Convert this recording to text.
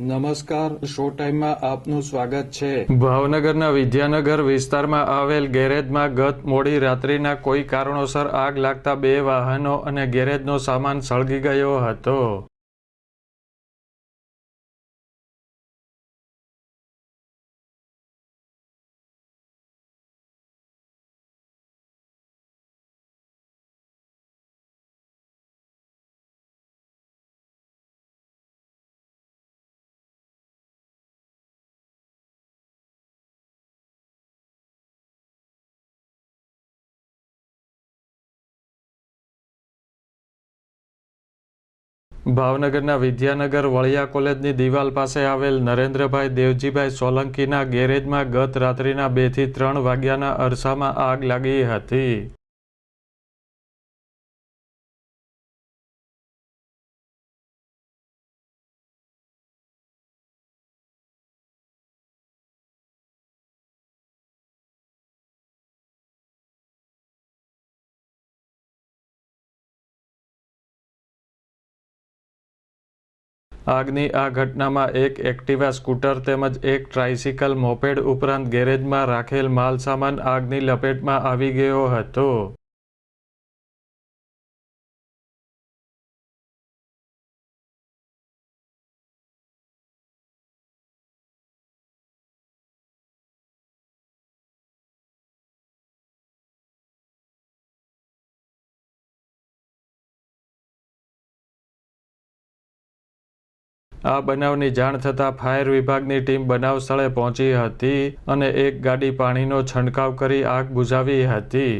નમસ્કાર, શો ટાઈમમાં આપનું સ્વાગત છે. ભાવનગરના વિદ્યાનગર વિસ્તારમાં આવેલ ગેરેજમાં ગત મોડી રાત્રિના કોઈ કારણોસર આગ લાગતા બે વાહનો અને ગેરેજનો સામાન સળગી ગયો હતો. ભાવનગરના વિદ્યાનગર વળિયા કોલેજની દિવાલ પાસે આવેલ નરેન્દ્રભાઈ દેવજીભાઈ સોલંકીના ગેરેજમાં ગત રાત્રિના બેથી ત્રણ વાગ્યાના અરસામાં આગ લાગી હતી. આગની આ ઘટનામાં એક એક્ટિવા સ્કૂટર તેમજ એક ટ્રાઇસિકલ મોપેડ ઉપરાંત ગેરેજમાં રાખેલ માલસામાન આગની લપેટમાં આવી ગયો હતો. આ બનાવની જાણ થતાં ફાયર વિભાગની ટીમ બનાવ સ્થળે પહોંચી હતી અને એક ગાડી પાણીનો છંટકાવ કરી આગ બુઝાવી હતી.